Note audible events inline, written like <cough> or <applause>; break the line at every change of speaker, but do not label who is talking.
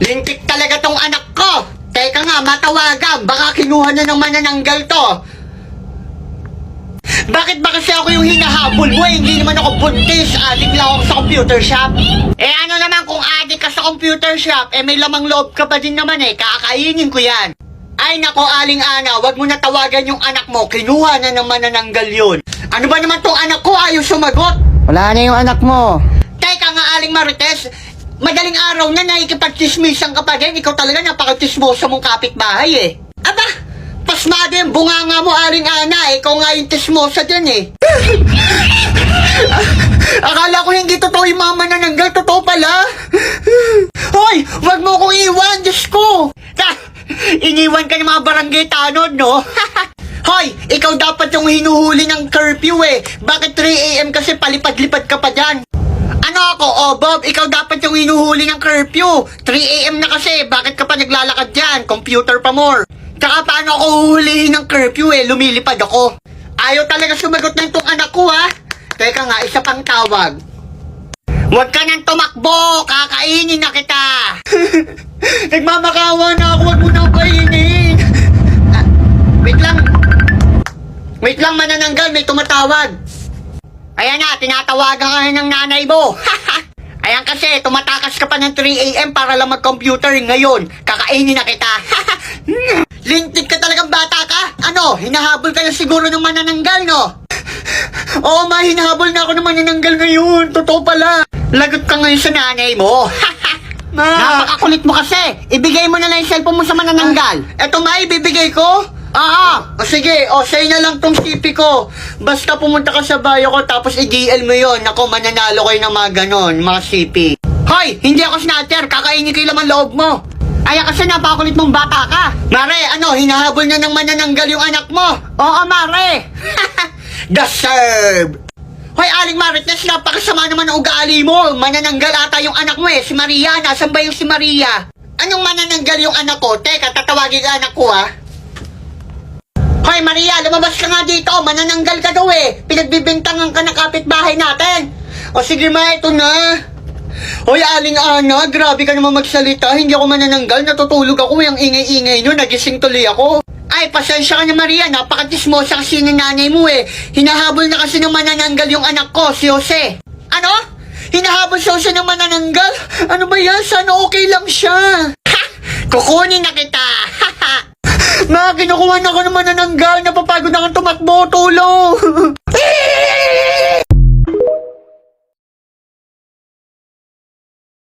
Lintik talaga tong anak ko! Teka nga, matawagan. Baka kinuha na ng manananggal to. Bakit ba kasi ako yung hinahabol mo? Hindi naman ako buntis. Adik lang ako sa computer shop. Eh ano naman kung adik ka sa computer shop, eh may lamang loob ka pa din naman eh. Kakainin ko yan. Ay nako, Aling Ana, wag mo na tawagan yung anak mo. Kinuha na ng manananggal yun. Ano ba naman tong anak ko? Ayaw sumagot.
Wala na yung anak mo.
Teka nga, Aling Marites, madaling araw na nakikipagchismisan ka pa din. Ikaw talaga napaka-chismosa mong kapitbahay eh. Aba, pasmado yung bunganga mo, Aling Ana. Ikaw nga yung chismosa dyan eh. <laughs> Akala ko hindi totoo yung mama na nanggal. Totoo pala. Hoy, wag mo kong iwan, Diyos ko. Ta, iniwan ka ng mga barangay tanod, no? <laughs> Hoy, ikaw dapat yung hinuhuli ng curfew eh. Bakit 3 a.m. kasi palipad-lipad ka pa dyan? Ako? Oh, Bob, ikaw dapat yung hinuhuli ng curfew. 3 a.m. na kasi, bakit ka pa naglalakad dyan? Computer pa more. Tsaka paano ako huhulihin ng curfew eh? Lumilipad ako. Ayaw talaga sumagot ng tong anak ko ha. Teka nga, isa pang tawag. Huwag ka nang tumakbo! Kakainin na kita! <laughs> Nagmamakawa na ako, huwag mo na kainin! Ah, wait lang. Wait lang, manananggal, may tumatawag. Ayan na, tinatawagan ka ng nanay mo. <laughs> Ayan kasi, tumatakas ka pa ng 3 a.m. para lang mag-computer ngayon. Kakainin na kita. <laughs> Lintik ka talagang bata ka. Ano, hinahabol ka na siguro ng manananggal, no? Oo, ma, hinahabol na ako ng manananggal ngayon. Totoo pala. Lagot ka ngayon sa nanay mo. <laughs> ma, napakakulit mo kasi. Ibigay mo na lang yung cellphone mo sa manananggal. Eto, ma, ibibigay ko. Ah, o sige, o sa'yo na lang tong CP ko. Basta pumunta ka sa bayo ko tapos i-GL mo yon. Nako, mananalo kayo ng mga ganon, mga CP. Hoy, hindi ako snatcher, kakainin ko yung laman loob mo. Ay, kasi napakulit mong bata ka. Mare, ano, hinahabol na ng manananggal yung anak mo. Oo, Mare. <laughs> Deserve. Hoy, Aling Marites, napakasama naman ang ugali mo. Manananggal ata yung anak mo eh, si Maria. Nasaan ba yung si Maria? Anong manananggal yung anak ko? Teka, tatawagin ka anak ko ah. Hoy Maria, lumabas ka nga dito. Manananggal ka daw eh. Pinagbibintangan ka ng kapitbahay natin. O sige ma, ito na. Hoy Aling Ana, grabe ka naman magsalita. Hindi ako manananggal. Natutulog ako. Yung ingay-ingay nyo. Nagising tuloy ako. Ay, pasensya ka na Maria. Napakatismosa kasi ni nanay mo eh. Hinahabol na kasi ng manananggal yung anak ko, si Jose. Ano? Hinahabol si Jose ng manananggal? Ano ba yan? Sana okay lang siya. Ha! Kukunin na kita. Ma, <laughs> kinukuha na ako ng manananggal. Napapagod na akong tumakbo. Tulong. <laughs>